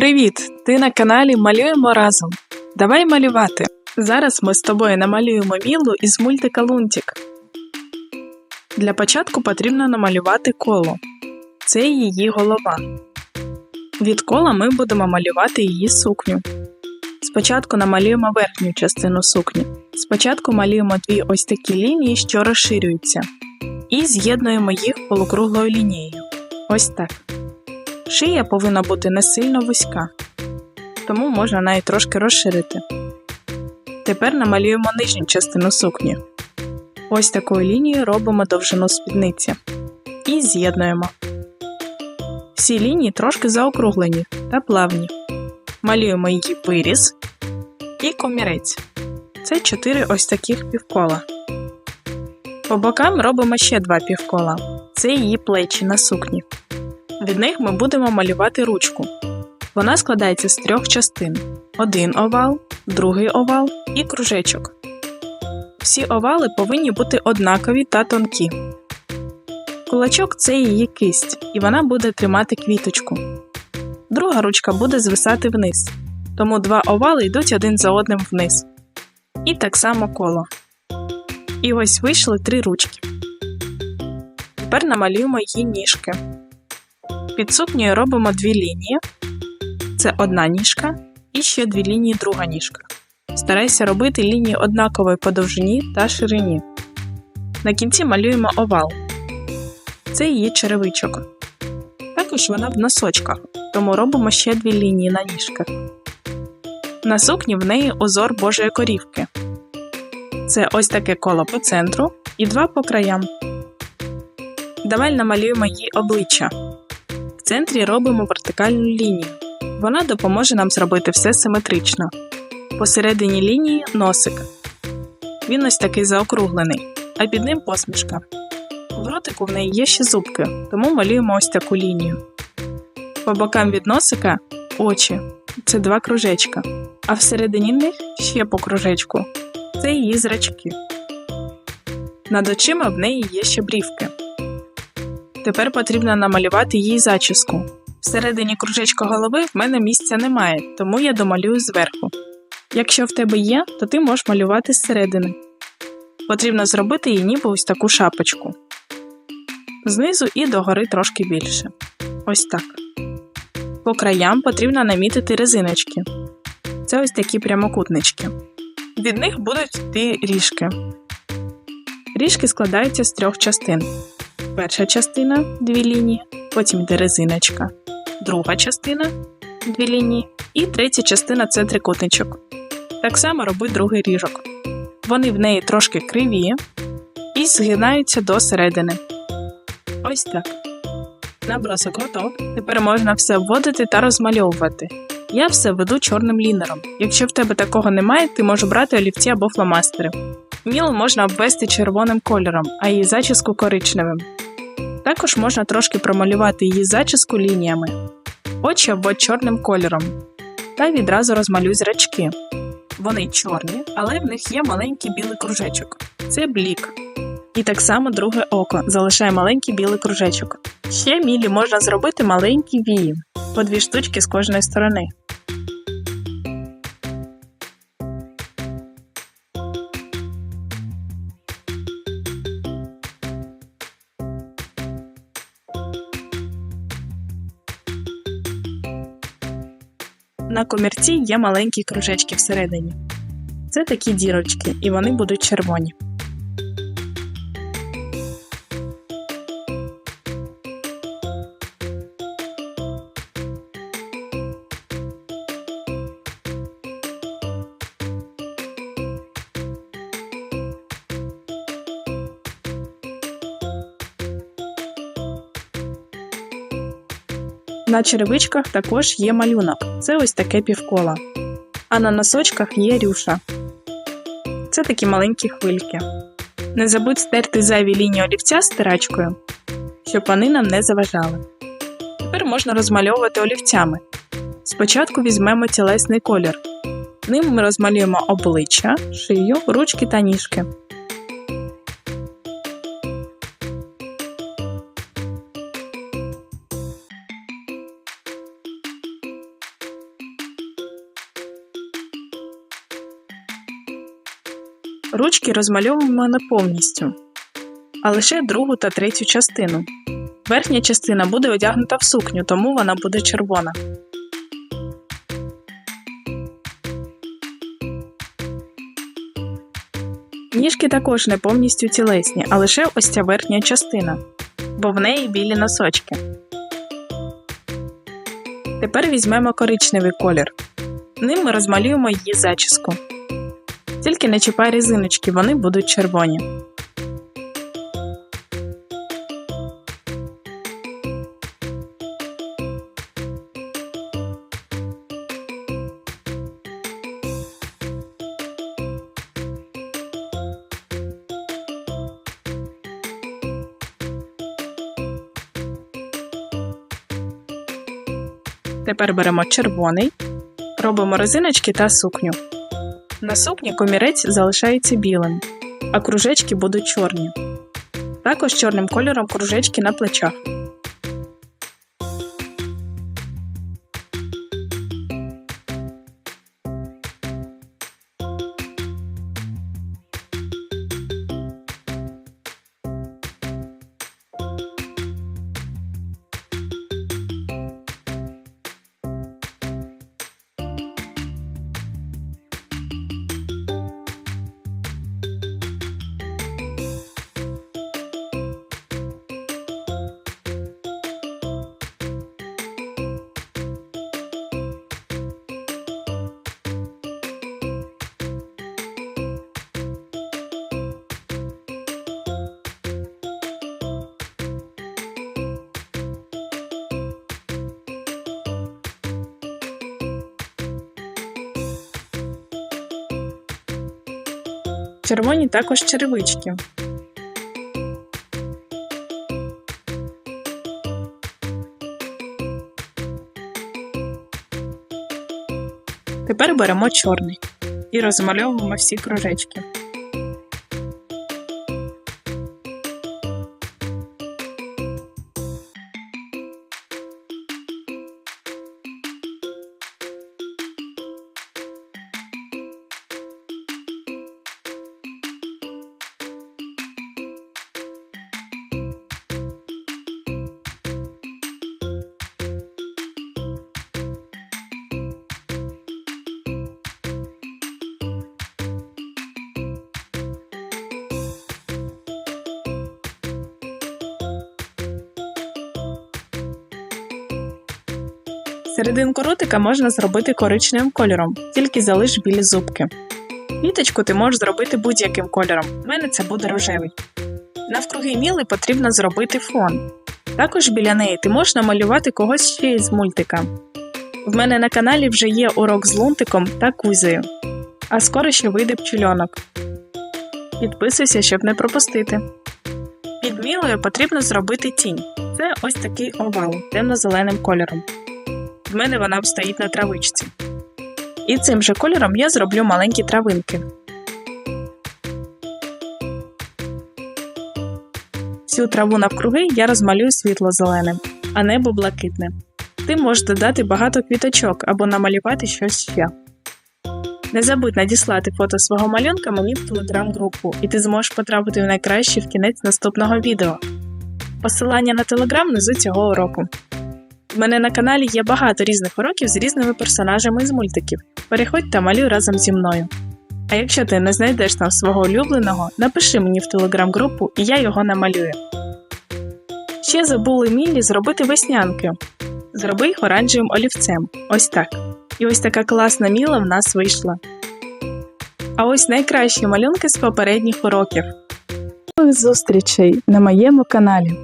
Привіт! Ти на каналі Малюємо разом. Давай малювати. Зараз ми з тобою намалюємо Мілу із мультика Лунтік. Для початку потрібно намалювати коло. Це її голова. Від кола ми будемо малювати її сукню. Спочатку намалюємо верхню частину сукні. Спочатку малюємо дві ось такі лінії, що розширюються, і з'єднуємо їх полукруглою лінією. Ось так. Шия повинна бути не сильно вузька, тому можна навіть трошки розширити. Тепер намалюємо нижню частину сукні. Ось такою лінією робимо довжину спідниці і з'єднуємо. Всі лінії трошки заокруглені та плавні. Малюємо її виріз і комірець. Це 4 ось таких півкола. По бокам робимо ще два півкола. Це її плечі на сукні. Від них ми будемо малювати ручку. Вона складається з трьох частин: один овал, другий овал і кружечок. Всі овали повинні бути однакові та тонкі. Кулачок це її кисть, і вона буде тримати квіточку. Друга ручка буде звисати вниз, тому два овали йдуть один за одним вниз. І так само коло. І ось вийшли три ручки. Тепер намалюємо її ніжки. Під сукнею робимо дві лінії. Це одна ніжка і ще дві лінії друга ніжка. Старайся робити лінії однакової по довжині та ширині. На кінці малюємо овал. Це її черевичок. Також вона в носочках, тому робимо ще дві лінії на ніжках. На сукні в неї узор Божої корівки. Це ось таке коло по центру і два по краям. Давай намалюємо їй обличчя. Центрі робимо вертикальну лінію. Вона допоможе нам зробити все симетрично. Посередині лінії носик. Він ось такий заокруглений, а під ним посмішка. В ротику в неї є ще зубки, тому малюємо ось таку лінію. По бокам від носика очі це два кружечка, а всередині них ще по кружечку це її зрачки. Над очима в неї є ще брівки. Тепер потрібно намалювати їй зачіску. Всередині кружечка голови в мене місця немає, тому я домалюю зверху. Якщо в тебе є, то ти можеш малювати зсередини. Потрібно зробити їй ніби ось таку шапочку. Знизу і догори трошки більше. Ось так. По краям потрібно намітити резиночки. Це ось такі прямокутнички. Від них будуть йти ріжки. Ріжки складаються з трьох частин. Перша частина дві лінії, потім йде резиночка, друга частина дві лінії і третя частина це трикутничок. Так само роби другий ріжок. Вони в неї трошки криві і згинаються до середини. Ось так. Набросок готов. Тепер можна все вводити та розмальовувати. Я все веду чорним лінером. Якщо в тебе такого немає, ти можеш брати олівці або фломастери. Міл можна обвести червоним кольором, а її зачіску коричневим. Також можна трошки промалювати її зачіску лініями, очі обводь чорним кольором. Та відразу розмалюй зрачки. Вони чорні, але в них є маленький білий кружечок. Це блік. І так само друге око залишає маленький білий кружечок. Ще мілі можна зробити маленькі вії, по дві штучки з кожної сторони. На комірці є маленькі кружечки всередині. Це такі дірочки, і вони будуть червоні. На черевичках також є малюнок. Це ось таке півкола. А на носочках є рюша. Це такі маленькі хвильки. Не забудь стерти зайві лінії олівця стирачкою, щоб вони нам не заважали. Тепер можна розмальовувати олівцями. Спочатку візьмемо тілесний колір. Ним ми розмалюємо обличчя, шию, ручки та ніжки. Ручки розмальовуємо не повністю, а лише другу та третю частину. Верхня частина буде одягнута в сукню, тому вона буде червона. Ніжки також не повністю цілесні, а лише ось ця верхня частина, бо в неї білі носочки. Тепер візьмемо коричневий колір. Ним ми розмалюємо її зачіску. Тільки не чіпай резиночки, вони будуть червоні. Тепер беремо червоний, робимо резиночки та сукню. На сукні комірець залишається білим, а кружечки будуть чорні. Також чорним кольором кружечки на плечах. Червоні також черевички. Тепер беремо чорний і розмальовуємо всі кружечки. Серединку ротика можна зробити коричневим кольором, тільки залиш білі зубки. Квіточку ти можеш зробити будь-яким кольором. У мене це буде рожевий. Навкруги міли потрібно зробити фон. Також біля неї ти можеш намалювати когось ще із мультика. В мене на каналі вже є урок з лунтиком та кузею. А скоро ще вийде пчельонок. Підписуйся, щоб не пропустити. Під мілою потрібно зробити тінь. Це ось такий овал темно-зеленим кольором. В мене вона стоїть на травичці. І цим же кольором я зроблю маленькі травинки. Всю траву навкруги я розмалюю світло-зеленим, а небо блакитне. Ти можеш додати багато квіточок або намалювати щось ще. Не забудь надіслати фото свого малюнка мені в телеграм-групу, і ти зможеш потрапити в найкраще в кінець наступного відео. Посилання на телеграм внизу цього уроку. В мене на каналі є багато різних уроків з різними персонажами з мультиків. Переходь та малюй разом зі мною. А якщо ти не знайдеш там свого улюбленого, напиши мені в телеграм-групу і я його намалюю. Ще забули Мілі зробити веснянки. Зроби їх оранжевим олівцем. Ось так. І ось така класна міла в нас вийшла. А ось найкращі малюнки з попередніх уроків. Нових зустрічей на моєму каналі.